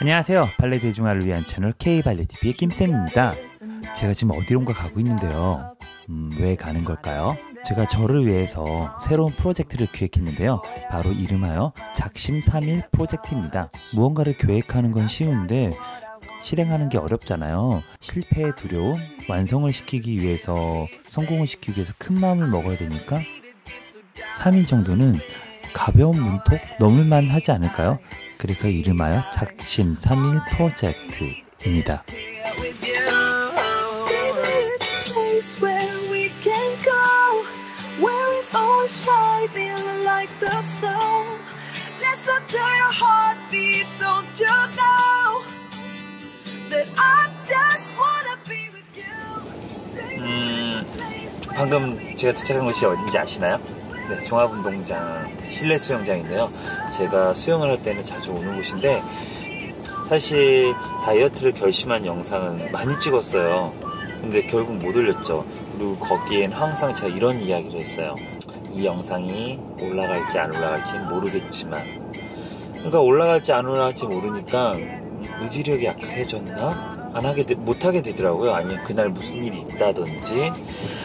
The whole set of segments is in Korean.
안녕하세요. 발레 대중화를 위한 채널 K발레TV의 김쌤입니다. 제가 지금 어디론가 가고 있는데요. 음, 왜 가는 걸까요? 제가 저를 위해서 새로운 프로젝트를 기획했는데요. 바로 이름하여 작심 3일 프로젝트입니다. 무언가를 계획하는 건 쉬운데 실행하는 게 어렵잖아요. 실패의 두려움, 완성을 시키기 위해서, 성공을 시키기 위해서 큰 마음을 먹어야 되니까 3일 정도는 가벼운 문톡 넘을만 하지 않을까요? 그래서 이름하여 작심 3일 프로젝트입니다. 음, 방금 제가 도착한 곳이 어딘지 아시나요? 네, 종합운동장 실내 수영장인데요. 제가 수영을 할 때는 자주 오는 곳인데 사실 다이어트를 결심한 영상은 많이 찍었어요. 근데 결국 못 올렸죠. 그리고 거기엔 항상 제가 이런 이야기를 했어요. 이 영상이 올라갈지 안 올라갈지 모르겠지만 그러니까 올라갈지 안 올라갈지 모르니까 의지력이 약해졌나? 안 하게, 되, 못 하게 되더라고요. 아니면 그날 무슨 일이 있다든지.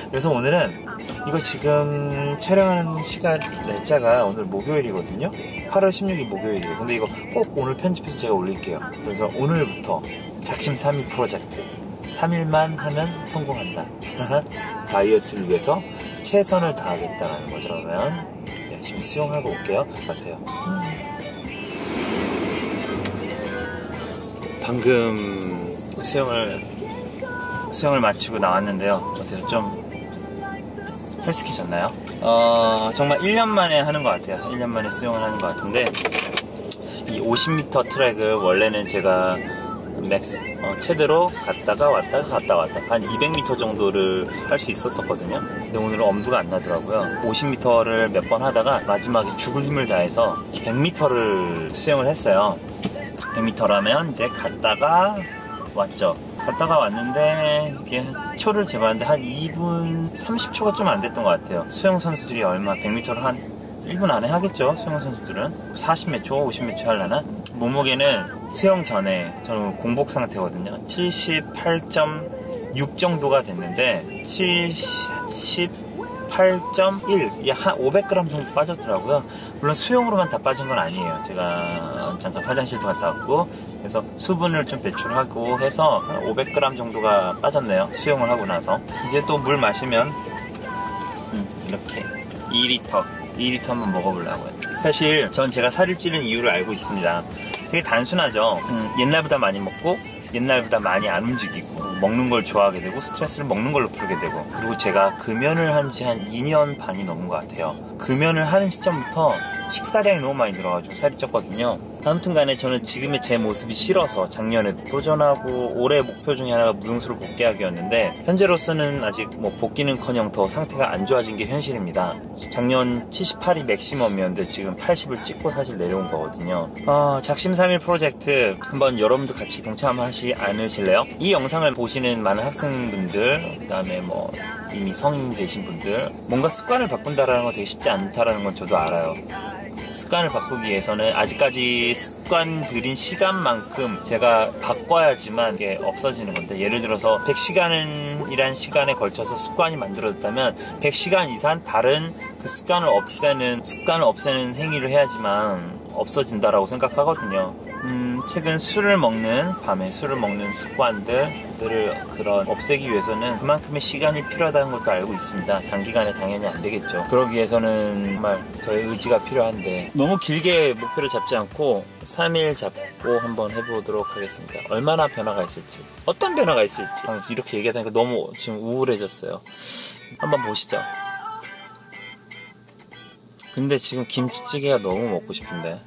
그래서 오늘은 이거 지금 촬영하는 시간 날짜가 오늘 목요일이거든요. 8월 16일 목요일이에요. 근데 이거 꼭 오늘 편집해서 제가 올릴게요. 그래서 오늘부터 작심 3일 프로젝트. 3일만 하면 성공한다. 다이어트를 위해서 최선을 다하겠다는 거죠. 그러면 열심히 수영하고 올게요. 같아요. 방금 수영을 수영을 마치고 나왔는데요. 어때요? 좀 헬스키셨나요? 어, 정말 1년 만에 하는 것 같아요. 1년 만에 수영을 하는 것 같은데, 이 50m 트랙을 원래는 제가 맥스, 어, 최대로 갔다가 왔다가 갔다 왔다. 한 200m 정도를 할 수 있었었거든요. 근데 오늘은 엄두가 안 나더라고요. 50m를 몇 번 하다가 마지막에 죽을 힘을 다해서 100m를 수영을 했어요. 100m라면 이제 갔다가 왔죠. 갔다가 왔는데 이게 초를 재봤는데 한 2분 30초가 좀 안 됐던 것 같아요. 수영 선수들이 얼마 100m를 한 1분 안에 하겠죠. 수영 선수들은 40몇 초, 50몇 초 하려나? 몸무게는 수영 전에 저는 공복 상태거든요. 78.6 정도가 됐는데 70 8.1, 한 500g 정도 빠졌더라고요. 물론 수영으로만 다 빠진 건 아니에요. 제가 잠깐 화장실도 갔다 왔고, 그래서 수분을 좀 배출하고 해서 한 500g 정도가 빠졌네요. 수영을 하고 나서. 이제 또 물 마시면, 음, 이렇게 2리터, 2리터 한번 먹어보려고요. 사실 전 제가 살을 찌는 이유를 알고 있습니다. 되게 단순하죠. 음, 옛날보다 많이 먹고, 옛날보다 많이 안 움직이고 먹는 걸 좋아하게 되고 스트레스를 먹는 걸로 풀게 되고 그리고 제가 금연을 한 지한 2년 반이 넘은 것 같아요. 금연을 하는 시점부터 식사량이 너무 많이 들어가지고 살이 쪘거든요. 아무튼 간에 저는 지금의 제 모습이 싫어서 작년에도 도전하고 올해 목표 중에 하나가 무용수를 복귀하기였는데 현재로서는 아직 뭐 복귀는 커녕 더 상태가 안 좋아진 게 현실입니다. 작년 78이 맥시멈이었는데 지금 80을 찍고 사실 내려온 거거든요. 어, 작심 3일 프로젝트 한번 여러분도 같이 동참하시 않으실래요? 이 영상을 보시는 많은 학생분들 그다음에 뭐 이미 성인 되신 분들 뭔가 습관을 바꾼다라는 거 되게 쉽지 않다라는 건 저도 알아요. 습관을 바꾸기 위해서는 아직까지 습관 들인 시간만큼 제가 바꿔야지만 이게 없어지는 건데 예를 들어서 100시간이란 시간에 걸쳐서 습관이 만들어졌다면 100시간 이상 다른 그 습관을 없애는 습관을 없애는 행위를 해야지만 없어진다라고 생각하거든요. 음, 최근 술을 먹는 밤에 술을 먹는 습관들을 그런 없애기 위해서는 그만큼의 시간이 필요하다는 것도 알고 있습니다. 단기간에 당연히 안 되겠죠. 그러기 위해서는 정말 저의 의지가 필요한데 너무 길게 목표를 잡지 않고 3일 잡고 한번 해보도록 하겠습니다. 얼마나 변화가 있을지, 어떤 변화가 있을지 이렇게 얘기하다니까 너무 지금 우울해졌어요. 한번 보시죠. 근데 지금 김치찌개가 너무 먹고 싶은데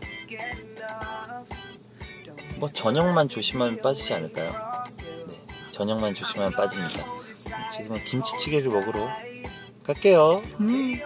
뭐 저녁만 조심하면 빠지지 않을까요? 네, 저녁만 조심하면 빠집니다. 지금은 김치찌개를 먹으러 갈게요. 음.